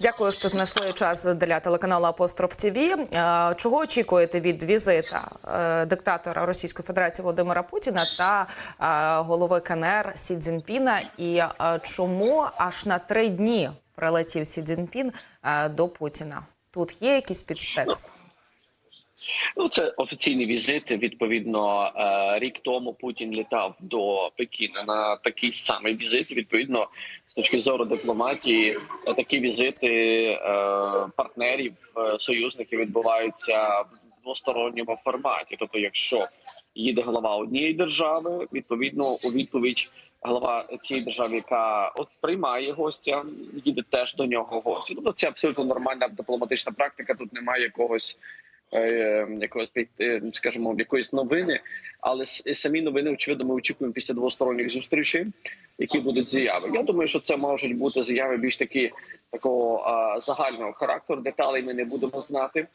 Дякую, що знайшли час для телеканалу Апостроф ТВ. Е, Чого очікуєте від візита е, диктатора Російської Федерації Володимира Путіна та е, голови КНР Сі Цзіньпіна? І чому аж на три дні прилетів Сі Цзіньпін до Путіна? Тут є якийсь підтекст? Ну, це офіційні візити. Відповідно, е, рік тому Путін літав до Пекіна на такий самий візит. Відповідно, з точки зору дипломатії, такі візити е, партнерів, е, союзників відбуваються в двосторонньому форматі. Тобто, якщо їде голова однієї держави, відповідно у відповідь. Голова цієї держави, яка от приймає гостя, їде теж до нього гості. Тобто це абсолютно нормальна дипломатична практика. Тут немає якогось якогось е, скажімо, якоїсь новини, але самі новини очевидно ми очікуємо після двосторонніх зустрічей, які будуть заяви. Я думаю, що це можуть бути заяви більш такі такого а, загального характеру. Деталей ми не будемо знати,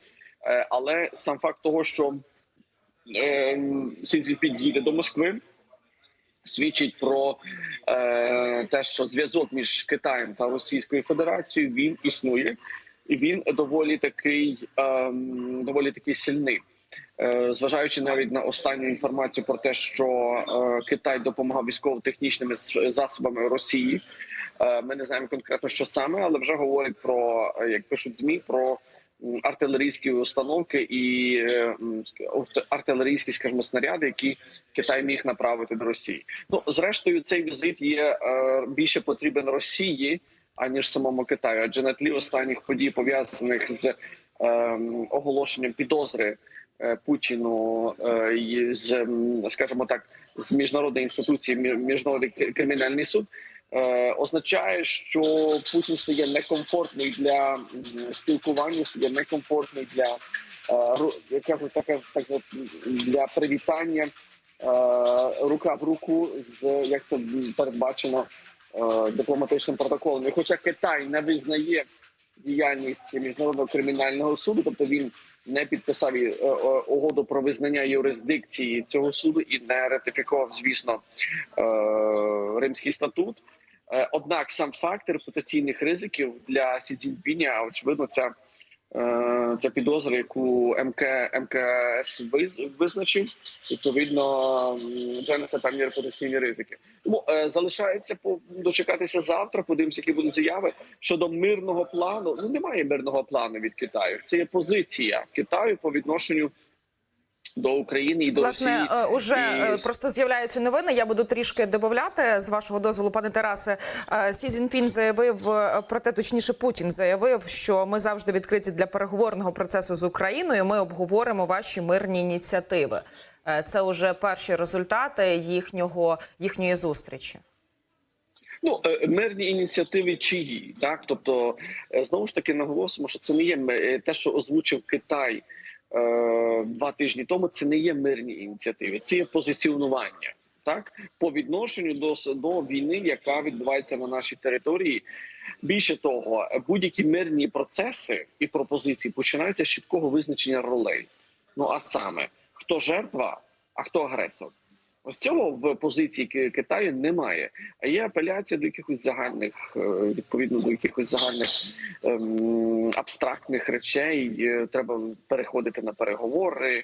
Е, але сам факт того, що е, Сі Цзіньпінь їде до Москви. Свідчить про е, те, що зв'язок між Китаєм та Російською Федерацією він існує, він доволі такий ем, доволі такий сильний. Е, Зважаючи навіть на останню інформацію про те, що е, Китай допомагав військово-технічними засобами Росії, е, ми не знаємо конкретно, що саме, але вже говорять про як пишуть змі про артилерійські установки і е, м, артилерійські, скажімо, снаряди, які Китай міг направити до Росії. Ну зрештою, цей візит є більше потрібен Росії аніж самому Китаю, адже на тлі останніх подій пов'язаних з ем, оголошенням підозри е, Путіну е, з м, скажімо так з міжнародної інституції мі- міжнародний кримінальний суд. е, Означає, що Путін стає некомфортний для спілкування, стає некомфортний для як кажуть, так, так для привітання рука в руку з як це передбачено дипломатичним протоколом. І хоча Китай не визнає діяльність міжнародного кримінального суду, тобто він не підписав е, е, угоду про визнання юрисдикції цього суду і не ратифікував, звісно, е, Римський статут. Е, Однак сам факт репутаційних ризиків для Сі очевидно, ця, е, ця підозра, яку МК, МКС виз- визначив, відповідно вже несе певні репутаційні ризики. Тому е, залишається дочекатися завтра. Подивимося, які будуть заяви щодо мирного плану. Ну немає мирного плану від Китаю. Це є позиція Китаю по відношенню до України і до Власне, Росії. е, уже е, І- просто з'являються новини. Я буду трішки додати з вашого дозволу, пане Тарасе. Е, Сі Цзіньпін заявив е, проте, точніше, Путін заявив, що ми завжди відкриті для переговорного процесу з Україною. Ми обговоримо ваші мирні ініціативи. Е, Це вже перші результати їхнього їхньої зустрічі. Ну, е, мирні ініціативи чиї, так тобто е, знову ж таки наголосимо, що це не є е, те, що озвучив Китай е, два тижні тому. Це не є мирні ініціативи, це є позиціонування. Так, по відношенню до до війни, яка відбувається на нашій території. Більше того, е, будь-які мирні процеси і пропозиції починаються з чіткого визначення ролей. Ну а саме хто жертва, а хто агресор. Ось цього в позиції Ки- Китаю немає. А є апеляція до якихось загальних, е, відповідно до якихось загальних ем, абстрактних речей. Е, Треба переходити на переговори.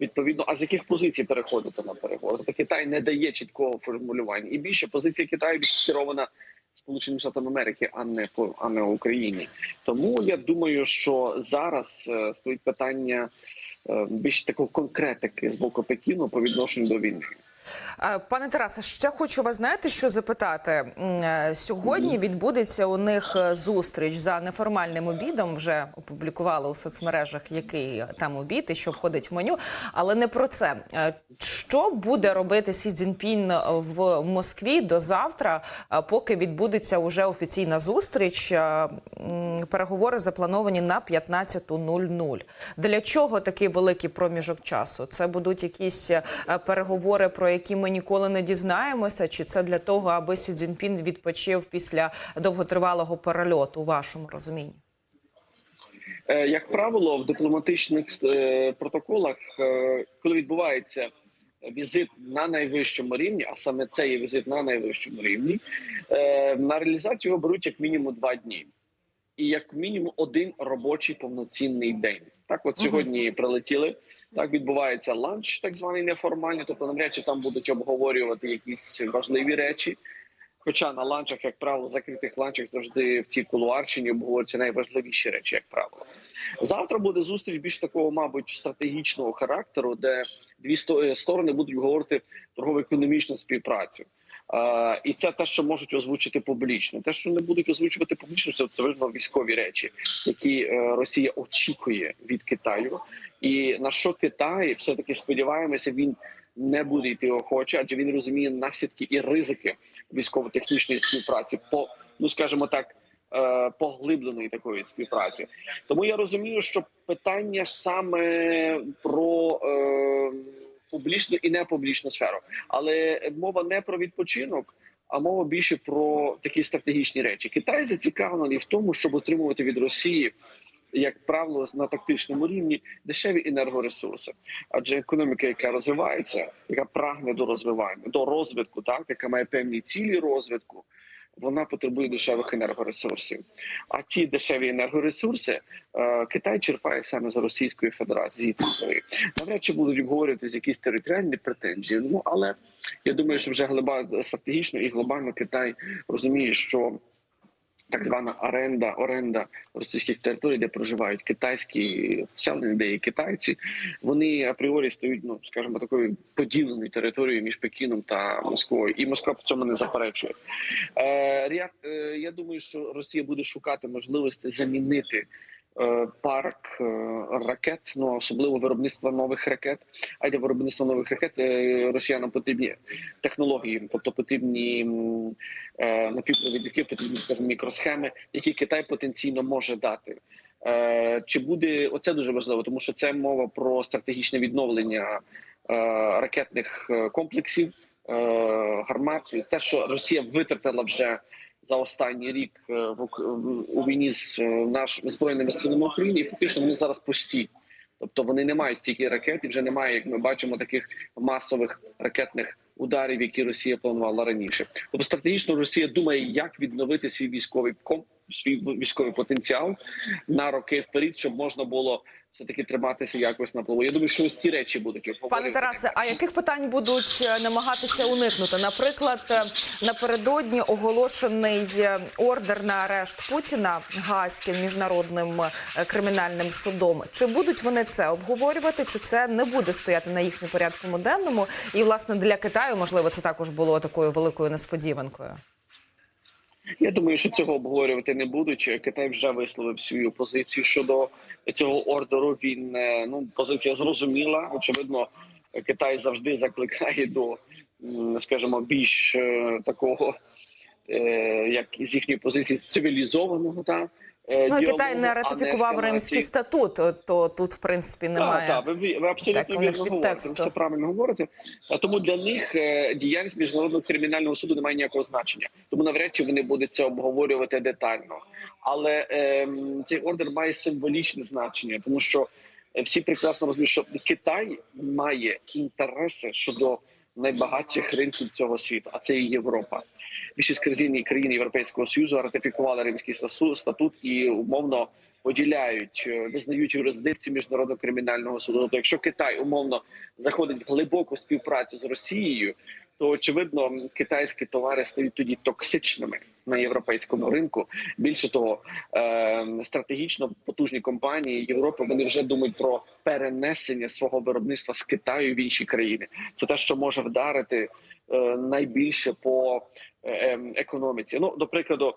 Відповідно, а з яких позицій переходити на переговори? Тобто Китай не дає чіткого формулювання. І більше позиція Китаю скерована Сполученим Штатам Америки, а не по а не Україні. Тому я думаю, що зараз е, стоїть питання більш такого конкретики з боку Пекіну по відношенню до війни. Е, Пане Тарасе, ще хочу вас знаєте, що запитати. Е, Сьогодні відбудеться у них е, зустріч за неформальним обідом. Вже опублікували у соцмережах, який там обід і що входить в меню. Але не про це. Що буде робити Сі Цзіньпін в Москві до завтра, поки відбудеться уже офіційна зустріч? Переговори заплановані на 15.00. Для чого такий великий проміжок часу? Це будуть якісь переговори, про які ми ніколи не дізнаємося, чи це для того, аби Сі Цзіньпін відпочив після довготривалого перельоту у вашому розумінні? Е, Як правило, в дипломатичних е, протоколах, е, коли відбувається візит на найвищому рівні, а саме це є візит на найвищому рівні, на реалізацію його беруть як мінімум два дні. І як мінімум один робочий повноцінний день. Так, от сьогодні прилетіли. Так відбувається ланч, так званий неформальний. Тобто, навряд чи там будуть обговорювати якісь важливі речі. Хоча на ланчах, як правило, закритих ланчах завжди в цій кулуарщині обговорюються найважливіші речі, як правило. Завтра буде зустріч більш такого, мабуть, стратегічного характеру, де дві е, сторони будуть говорити торгово-економічну співпрацю. І це те, що можуть озвучити публічно. Те, що не будуть озвучувати публічно, це, це видно військові речі, які е, Росія очікує від Китаю. І на що Китай все таки сподіваємося, він не буде йти охоче, адже він розуміє наслідки і ризики військово-технічної співпраці по ну скажімо так. е, Поглибленої такої співпраці, тому я розумію, що питання саме про е, публічну і непублічну сферу, але мова не про відпочинок, а мова більше про такі стратегічні речі. Китай зацікавлений в тому, щоб отримувати від Росії. Як правило, на тактичному рівні дешеві енергоресурси, адже економіка, яка розвивається, яка прагне до розвивання, до розвитку, так яка має певні цілі розвитку, вона потребує дешевих енергоресурсів. А ці дешеві енергоресурси е, Китай черпає саме з Російської Федерації. Навряд чи будуть обговорювати з якісь територіальні претензії. Ну але я думаю, що вже глибально стратегічно і глобально Китай розуміє, що так звана оренда, оренда російських територій, де проживають китайські селені, де є китайці, вони апріорі стають, ну скажімо, такою поділеною територією між Пекіном та Москвою, і Москва в цьому не заперечує. Е, е, я думаю, що Росія буде шукати можливості замінити. Е, Парк е, ракет, ну особливо виробництва нових ракет. А для виробництва нових ракет е, росіянам потрібні технології, тобто потрібні напівпровідники, потрібні, скажімо, мікросхеми, які Китай потенційно може дати. Чи буде оце дуже важливо, тому що це мова про стратегічне відновлення ракетних комплексів, гармат, те, що Росія витратила вже за останній рік е, Ук- у війні з е, нашими збройними силами України, і фактично вони зараз пусті. Тобто вони не мають стільки ракет, і вже немає, як ми бачимо, таких масових ракетних ударів, які Росія планувала раніше. Тобто стратегічно Росія думає, як відновити свій військовий ком свій військовий потенціал на роки вперед, щоб можна було все таки триматися якось на плаву. Я думаю, що ось ці речі будуть Пане обговорювати. Тарасе, а яких питань будуть е, намагатися уникнути? Наприклад, е, напередодні оголошений е, ордер на арешт Путіна Гаазьким міжнародним кримінальним судом. Чи будуть вони це обговорювати? Чи це не буде стояти на їхньому порядку денному? І власне для Китаю можливо це також було такою великою несподіванкою. Я думаю, що цього обговорювати не будуть. Китай вже висловив свою позицію щодо цього ордеру. Він е, ну позиція зрозуміла. Очевидно, Китай завжди закликає до, скажімо, більш е, такого, е, як з їхньої позиції, цивілізованого та Ну діалогу, Китай не а ратифікував. Римський статут, то тут в принципі немає. Так, ви, ви абсолютно вірно говорите. Все правильно говорите. А тому для них е, діяльність міжнародного кримінального суду не має ніякого значення. Тому навряд чи вони будуть це обговорювати детально. Але ем, цей ордер має символічне значення, тому що е, всі прекрасно розуміють, що Китай має інтереси щодо найбагатших ринків цього світу, а це і Європа. Більшість країн країн Європейського союзу ратифікували Римський статут і умовно поділяють, е, визнають юрисдикцію міжнародного кримінального суду. Тобто, якщо Китай умовно заходить в глибоку співпрацю з Росією, то очевидно китайські товари стають тоді токсичними на європейському ринку. Більше того, е, стратегічно потужні компанії Європи вони вже думають про перенесення свого виробництва з Китаю в інші країни. Це те, що може вдарити е, найбільше по е, ем, економіці. Ну до прикладу.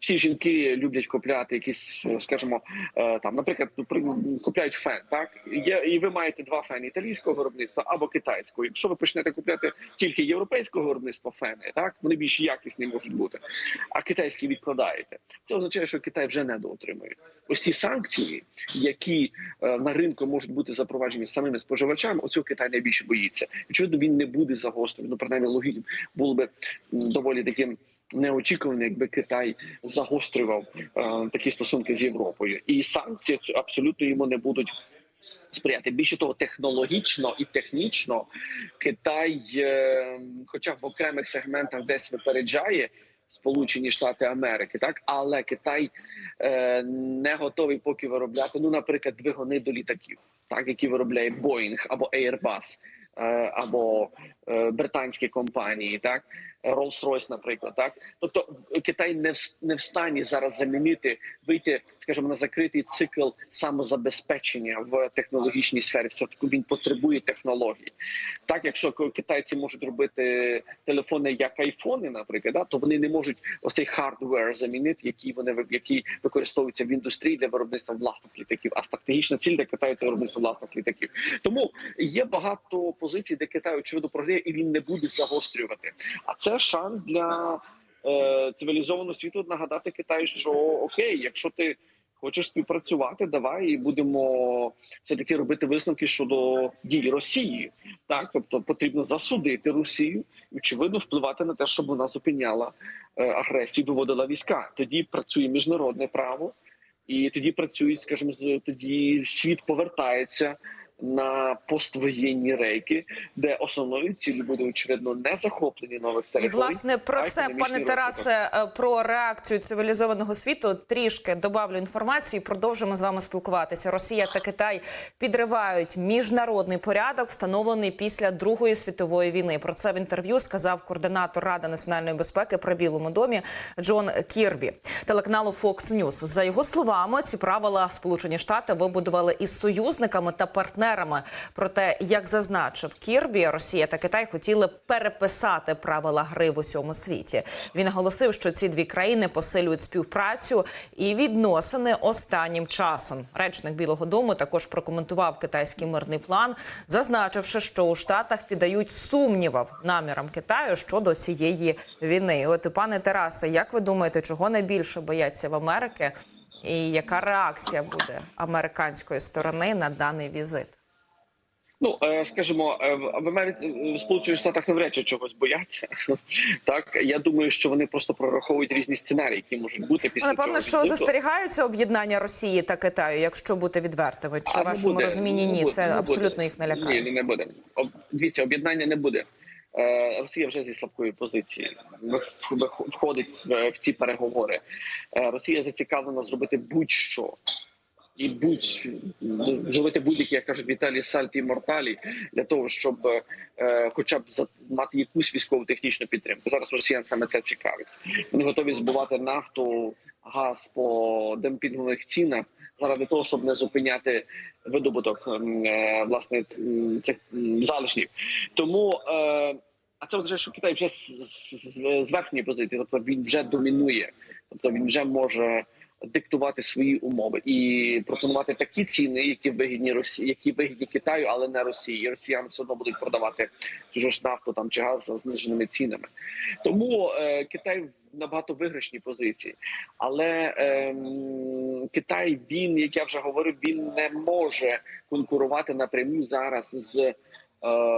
Всі жінки люблять купляти якісь, скажімо, е, там, наприклад, при- купляють фен. Так є, і ви маєте два фени італійського виробництва або китайського. Якщо ви почнете купляти тільки європейського виробництва фени, так вони більш якісні можуть бути, а китайські відкладаєте. Це означає, що Китай вже недоотримує. Ось ці санкції, які е, на ринку можуть бути запроваджені самими споживачами, оцього Китай найбільше боїться. Очевидно, він не буде загострено. Ну, принаймні, логічно було би доволі таким. Неочікувано, якби Китай загострював е, такі стосунки з Європою, і санкції абсолютно йому не будуть сприяти. Більше того, технологічно і технічно Китай, е, хоча в окремих сегментах десь випереджає Сполучені Штати Америки, так але Китай е, не готовий поки виробляти. Ну, наприклад, двигуни до літаків, так які виробляє Boeing або Airbus, або британські компанії, так Rolls-Royce, наприклад, так тобто Китай не в не в зараз замінити вийти, скажімо, на закритий цикл самозабезпечення в технологічній сфері. Все таки він потребує технологій. Так, якщо китайці можуть робити телефони як айфони, наприклад, да, то вони не можуть ось цей хардвер замінити, який вони який використовується в індустрії для виробництва власних літаків. А стратегічна ціль для Китаю це виробництво власних літаків. Тому є багато позицій, де Китай очевидно програє, і він не буде загострювати. А це шанс для е, цивілізованого світу нагадати Китаю, що окей, якщо ти хочеш співпрацювати, давай і будемо все таки робити висновки щодо дій Росії. Так, тобто потрібно засудити Росію і очевидно впливати на те, щоб вона зупиняла е, агресію, виводила війська. Тоді працює міжнародне право, і тоді працюють, скажімо, тоді світ повертається на поствоєнні рейки, де основною ціллю буде очевидно не захоплення нових І власне про це, пане. Тарасе, е, про реакцію цивілізованого світу трішки добавлю інформацію. Продовжимо з вами спілкуватися. Росія та Китай підривають міжнародний порядок, встановлений після Другої світової війни. Про це в інтерв'ю сказав координатор Ради національної безпеки при Білому домі Джон Кірбі телеканалу Fox News. За його словами, ці правила Сполучені Штати вибудували із союзниками та партнерами. Проте, як зазначив Кірбі, Росія та Китай хотіли переписати правила гри в усьому світі. Він наголосив, що ці дві країни посилюють співпрацю і відносини останнім часом. Речник Білого Дому також прокоментував китайський мирний план, зазначивши, що у Штатах піддають сумнівам намірам Китаю щодо цієї війни. От пане Тарасе, як ви думаєте, чого найбільше бояться в Америки? І яка реакція буде американської сторони на даний візит? Ну е, скажімо, е, в Америці в Сполучених Штатах навряд чи чогось бояться. Так я думаю, що вони просто прораховують різні сценарії, які можуть бути після Напевно, цього що візиту. застерігаються об'єднання Росії та Китаю, якщо бути відвертими. Чи А, в вашому буде, розумінні ні? буде, Це не абсолютно буде. їх не лякає. Ні, не буде. Дивіться, об'єднання не буде. Е, Росія вже зі слабкої позиції входить в, ці переговори. Е, Росія зацікавлена зробити будь-що. І будь зробити будь-які, як кажуть Віталій Сальті Морталі для того, щоб е, хоча б мати якусь військову технічну підтримку. Зараз росіян саме це цікавить. Вони готові збувати нафту, газ по демпінгових цінах заради того, щоб не зупиняти видобуток е, власне цих м, залишків. Тому е, а це означає, що Китай вже з, з, з верхньої позиції, тобто він вже домінує, тобто він вже може диктувати свої умови і пропонувати такі ціни, які вигідні Росії, які вигідні Китаю, але не Росії. І росіяни все одно будуть продавати цю ж нафту там чи газ за зниженими цінами. Тому е, Китай в набагато виграшній позиції, але ем, Китай він, як я вже говорив, він не може конкурувати напряму зараз з, е,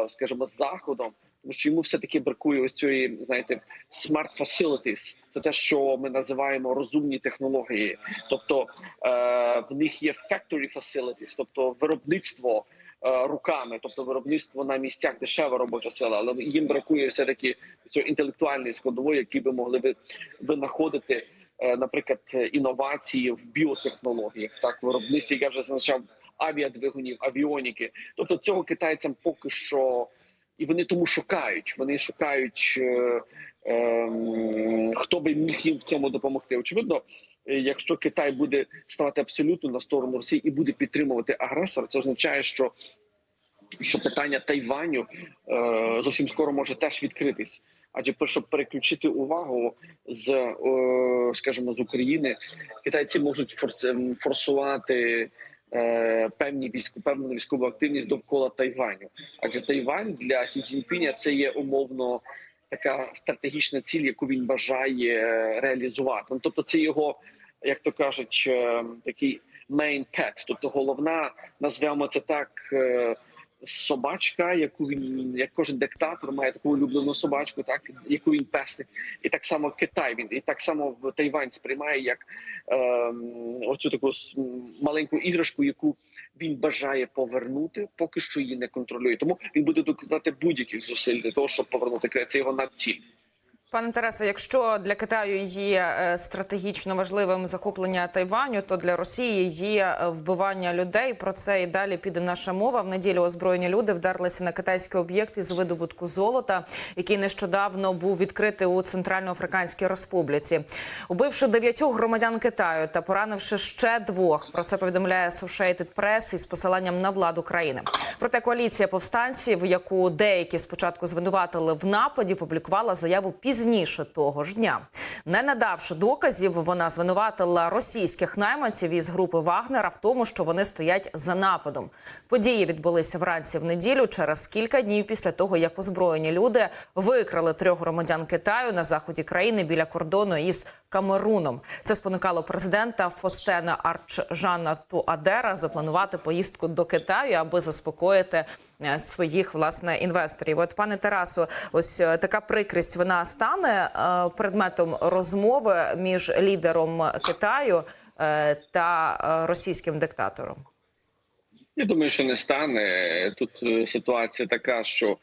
скажімо, з заходом. Тому що йому все таки бракує ось цієї, знаєте, smart facilities. Це те, що ми називаємо розумні технології. Тобто е, в них є factory facilities, тобто виробництво е, руками, тобто виробництво на місцях дешева робоча сила, але їм бракує все таки цієї інтелектуальної складової, які би могли би винаходити, е, наприклад, інновації в біотехнологіях, так виробництві, я вже зазначав, авіадвигунів, авіоніки. Тобто цього китайцям поки що. І вони тому шукають. Вони шукають, е, е, хто би міг їм в цьому допомогти. Очевидно, е, якщо Китай буде ставати абсолютно на сторону Росії і буде підтримувати агресора, це означає, що, що питання Тайваню е, зовсім скоро може теж відкритись. Адже щоб переключити увагу з, е, скажімо, з України, китайці можуть форс- форсувати певні війську, певну військову активність довкола Тайваню. Адже Тайвань для Сі Цзіньпіня це є умовно така стратегічна ціль, яку він бажає е, реалізувати. Ну, тобто, це його, як то кажуть, е, такий main pet, тобто головна, назвемо це так. Собачка, яку він як кожен диктатор має таку улюблену собачку, так яку він пестить, і так само Китай він і так само в Тайвань сприймає як е, оцю таку маленьку іграшку, яку він бажає повернути, поки що її не контролює. Тому він буде докладати будь-яких зусиль для того, щоб повернути. Це його надціль. Пане Тарасе, якщо для Китаю є е, стратегічно важливим захоплення Тайваню, то для Росії є е, вбивання людей. Про це і далі піде наша мова. В неділю озброєні люди вдерлися на китайський об'єкт із видобутку золота, який нещодавно був відкритий у Центральноафриканській Республіці, убивши дев'ятьох громадян Китаю та поранивши ще двох. Про це повідомляє Associated Press із посиланням на владу країни. Проте коаліція повстанців, яку деякі спочатку звинуватили в нападі, публікувала заяву пізніше того ж дня. Не надавши доказів, вона звинуватила російських найманців із групи Вагнера в тому, що вони стоять за нападом. Події відбулися вранці в неділю через кілька днів після того, як озброєні люди викрали трьох громадян Китаю на заході країни біля кордону із Камеруном. Це спонукало президента Фостена Арчжана Туадера запланувати поїздку до Китаю, аби заспокоїти своїх власне інвесторів. От пане Тарасу, ось е, така прикрість вона стане е, предметом розмови між лідером Китаю е, та е, російським диктатором. Я думаю, що не стане. Тут е, ситуація така, що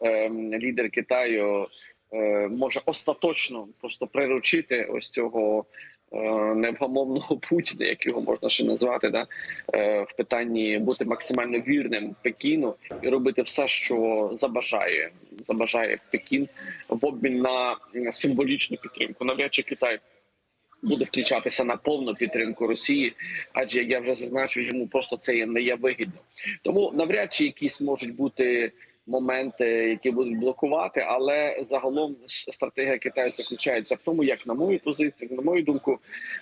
е, лідер Китаю е, може остаточно просто приручити ось цього е, невгамовного Путіна, як його можна ще назвати, да? е, в питанні бути максимально вірним Пекіну і робити все, що забажає. Забажає Пекін в обмін на символічну підтримку. Навряд чи Китай буде включатися на повну підтримку Росії, адже як я вже зазначив, йому просто це не є вигідно. Тому навряд чи якісь можуть бути моменти, які будуть блокувати, але загалом стратегія Китаю заключається в тому, як на мою позицію, на мою думку,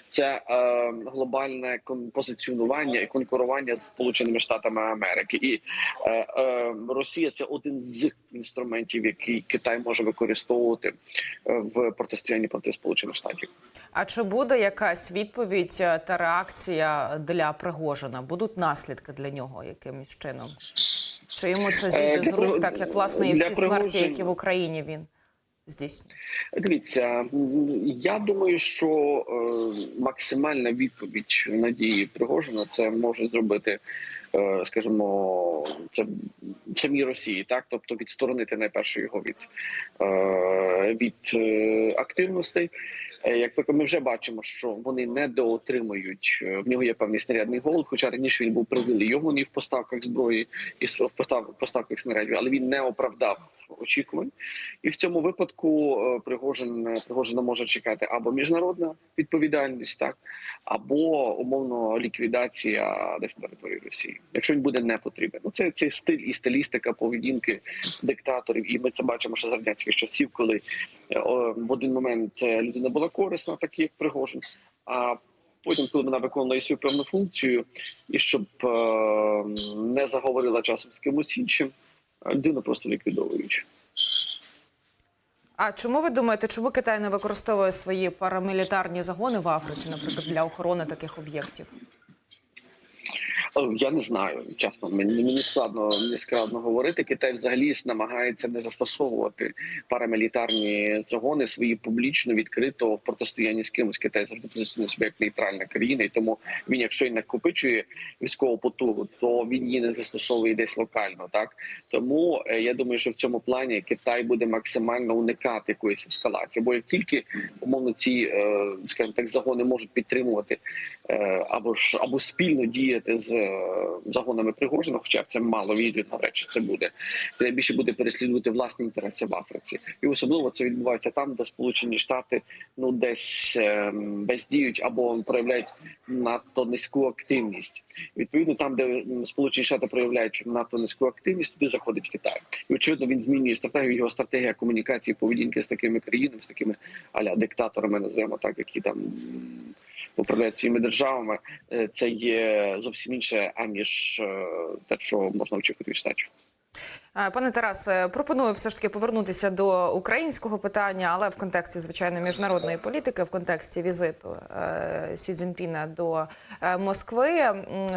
це е, глобальне позиціонування і конкурування з Сполученими Штатами Америки. І е, е, Росія це один з інструментів, який Китай може використовувати е, в протистоянні проти Сполучених Штатів. А чи буде якась відповідь е, та реакція для Пригожина? Будуть наслідки для нього якимось чином? Чи йому це Е, зійде з рук, так як власне і всі смерті, які в Україні він здійснює? Дивіться, я думаю, що е, максимальна відповідь надії Пригожина це може зробити, е, скажімо, це самій Росії, так тобто відсторонити найперше його від, від активностей. Е, Як тільки ми вже бачимо, що вони недоотримують е, в нього є певний снарядний голод, хоча раніше він був привілейований в поставках зброї і в постав- поставках снарядів, але він не оправдав очікувань. І в цьому випадку е, Пригожин Пригожина може чекати або міжнародна відповідальність, так або умовно ліквідація десь на території Росії, якщо він буде не потрібен. Ну це цей стиль і стилістика поведінки диктаторів. І ми це бачимо ще з радянських часів, коли о, в один момент людина була корисна, так як Пригожин. А потім, коли вона виконує свою певну функцію, і щоб е, не заговорила часом з кимось іншим, людину просто ліквідовують. А чому ви думаєте, чому Китай не використовує свої парамілітарні загони в Африці, наприклад, для охорони таких об'єктів? О, Я не знаю, чесно, мені, складно мені складно говорити. Китай взагалі намагається не застосовувати парамілітарні загони свої публічно відкрито в протистоянні з кимось. Китай завжди позиціонує себе як нейтральна країна, і тому він, якщо й накопичує військову потугу, то він її не застосовує десь локально. Так тому е, я думаю, що в цьому плані Китай буде максимально уникати якоїсь ескалації. Бо як тільки умовно ці, е, скажімо так, загони можуть підтримувати е, або ж або спільно діяти з е, загонами Пригожина, хоча це мало вірно речі, це буде найбільше буде переслідувати власні інтереси в Африці, і особливо це відбувається там, де Сполучені Штати ну десь е, бездіють або проявляють надто низьку активність. Відповідно, там, де Сполучені Штати проявляють надто низьку активність, туди заходить Китай. І очевидно, він змінює стратегію. Його стратегія комунікації, поведінки з такими країнами, з такими аля диктаторами, називаємо так, які там. Управляють своїми державами, Е, це є зовсім інше, аніж е, те, що можна очікувати від штатів. Е, Пане Тарасе, пропоную все ж таки повернутися до українського питання, але в контексті звичайно міжнародної політики, в контексті візиту Сі Цзіньпіна до Москви.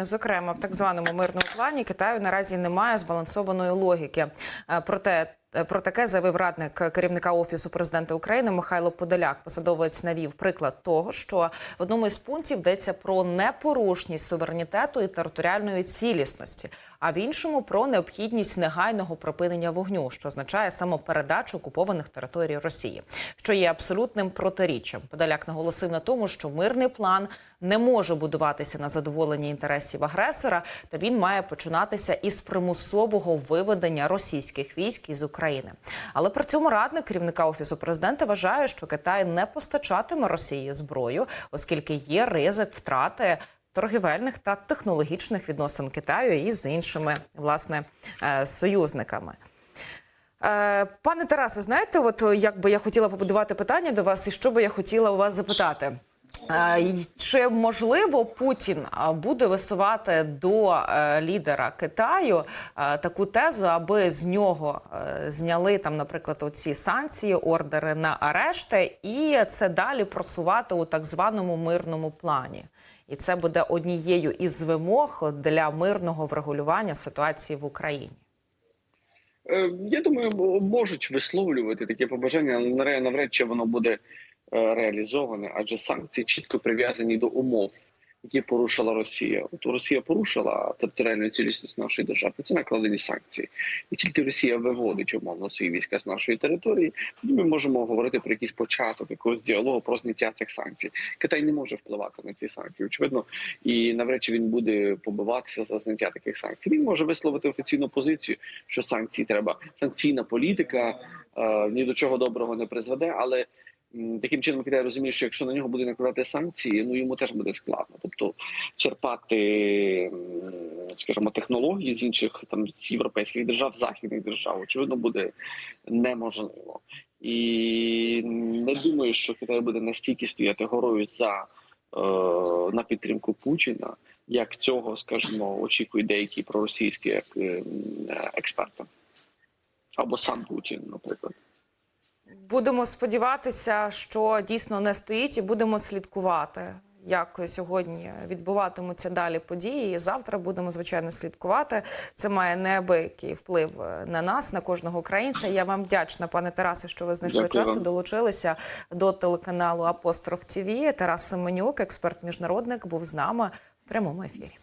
Зокрема, в так званому мирному плані Китаю наразі немає збалансованої логіки. Е, Проте е, про таке заявив радник керівника офісу президента України Михайло Подоляк. Посадовець навів приклад того, що в одному із пунктів йдеться про непорушність суверенітету і територіальної цілісності. А в іншому про необхідність негайного припинення вогню, що означає самопередачу окупованих територій Росії, що є абсолютним протиріччям. Подоляк наголосив на тому, що мирний план не може будуватися на задоволенні інтересів агресора, та він має починатися із примусового виведення російських військ із України. Але при цьому радник керівника офісу президента вважає, що Китай не постачатиме Росії зброю, оскільки є ризик втрати. Торгівельних та технологічних відносин Китаю із іншими власне е, союзниками. Е, Пане Тарасе, знаєте, от е, як би я хотіла побудувати питання до вас, і що би я хотіла у вас запитати? Чи можливо Путін буде висувати до лідера Китаю таку тезу, аби з нього зняли там, наприклад, оці санкції, ордери на арешти, і це далі просувати у так званому мирному плані? І це буде однією із вимог для мирного врегулювання ситуації в Україні. Е, Я думаю, можуть висловлювати таке побажання, але навряд- чи воно буде е, реалізоване, адже санкції чітко прив'язані до умов, які порушила Росія. От Росія порушила територіальну цілісність нашої держави. Це накладені санкції, і тільки Росія виводить умовно свої війська з нашої території. Ми можемо говорити про якийсь початок якогось діалогу про зняття цих санкцій. Китай не може впливати на ці санкції. Очевидно, і навряд чи він буде побиватися за зняття таких санкцій. Він може висловити офіційну позицію, що санкції треба. Санкційна політика е, ні до чого доброго не призведе, але таким чином Китай розуміє, що якщо на нього буде накладати санкції, ну йому теж буде складно. Тобто черпати, скажімо, технології з інших там з європейських держав, західних держав, очевидно, буде неможливо. І не думаю, що Китай буде настільки стояти горою за е, на підтримку Путіна, як цього, скажімо, очікують деякі проросійські експерти. Або сам Путін, наприклад. Будемо сподіватися, що дійсно не стоїть, і будемо слідкувати, як сьогодні відбуватимуться далі події. І завтра будемо звичайно слідкувати. Це має неабиякий вплив е, на нас, на кожного українця. Я вам вдячна, пане Тарасе, що ви знайшли Дякую час та долучилися до телеканалу Апостроф ТВ. Тарас Семенюк, експерт міжнародник, був з нами в прямому ефірі.